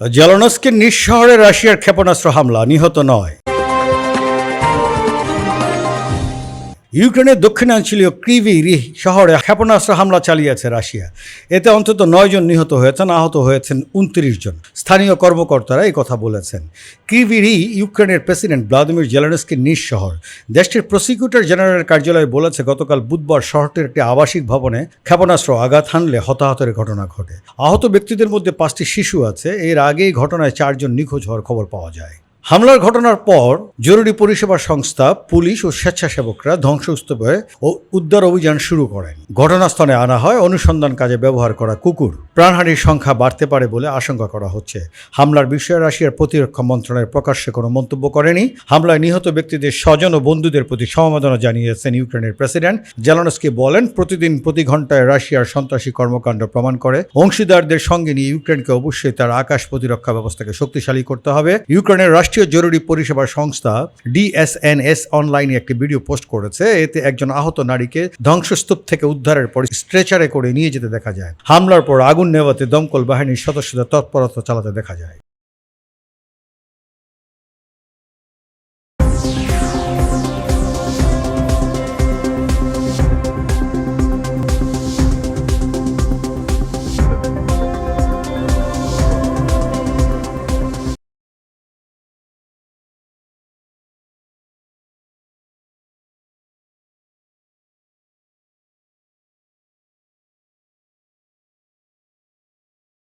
জেলনস্কের নিজ শহরে রাশিয়ার ক্ষেপণাস্ত্র হামলা নিহত নয়। ইউক্রেনের দক্ষিণাঞ্চলীয় ক্রিভি শহরে ক্ষেপণাস্ত্র হামলা চালিয়েছে রাশিয়া। এতে অন্তত নয় জন নিহত হয়েছেন, আহত হয়েছেন উনত্রিশ জন। স্থানীয় কর্মকর্তারা এই কথা বলেছেন। ক্রিভিরি ইউক্রেনের প্রেসিডেন্ট ভ্লাদিমির জেলেনস্কির নিজ শহর। দেশটির প্রসিকিউটর জেনারেলের কার্যালয় বলেছে, গতকাল বুধবার শহরটির একটি আবাসিক ভবনে ক্ষেপণাস্ত্র আঘাত হানলে হতাহতের ঘটনা ঘটে। আহত ব্যক্তিদের মধ্যে পাঁচটি শিশু আছে। এর আগেই ঘটনায় চারজন নিখোঁজ হওয়ার খবর পাওয়া যায়। হামলার ঘটনার পর জরুরি পরিষেবা সংস্থা, পুলিশ ও স্বেচ্ছাসেবকরা ধ্বংসস্তূপে ও উদ্ধার অভিযান শুরু করেন। ঘটনাস্থলে আনা হয় অনুসন্ধান কাজে ব্যবহার করা কুকুর। প্রাণহানির সংখ্যা বাড়তে পারে বলে আশঙ্কা করা হচ্ছে। হামলার বিষয়ে রাশিয়ার প্রতিরক্ষা মন্ত্রণালয় প্রকাশ্যে কোনো মন্তব্য করেনি। হামলায় নিহত ব্যক্তিদের স্বজন ও বন্ধুদের প্রতি সমবেদনা জানিয়েছেন ইউক্রেনের প্রেসিডেন্ট জেলানস্কি বলেন, প্রতিদিন প্রতি ঘন্টায় রাশিয়ার সন্ত্রাসী কর্মকাণ্ড প্রমাণ করে। অংশীদারদের সঙ্গে নিয়ে ইউক্রেনকে অবশ্যই তার আকাশ প্রতিরক্ষা ব্যবস্থাকে শক্তিশালী করতে হবে। ইউক্রেনের রাষ্ট্রীয় জরুরি পরিষেবা সংস্থা ডিএসএনএস অনলাইনে একটি ভিডিও পোস্ট করেছে। এতে একজন আহত নারীকে ধ্বংসস্তূপ থেকে উদ্ধারের পর স্ট্রেচারে করে নিয়ে যেতে দেখা যায়। হামলার পর আগুন নেওয়াতে দমকল বাহিনীর সদস্যদের তৎপরতা চালাতে দেখা যায়।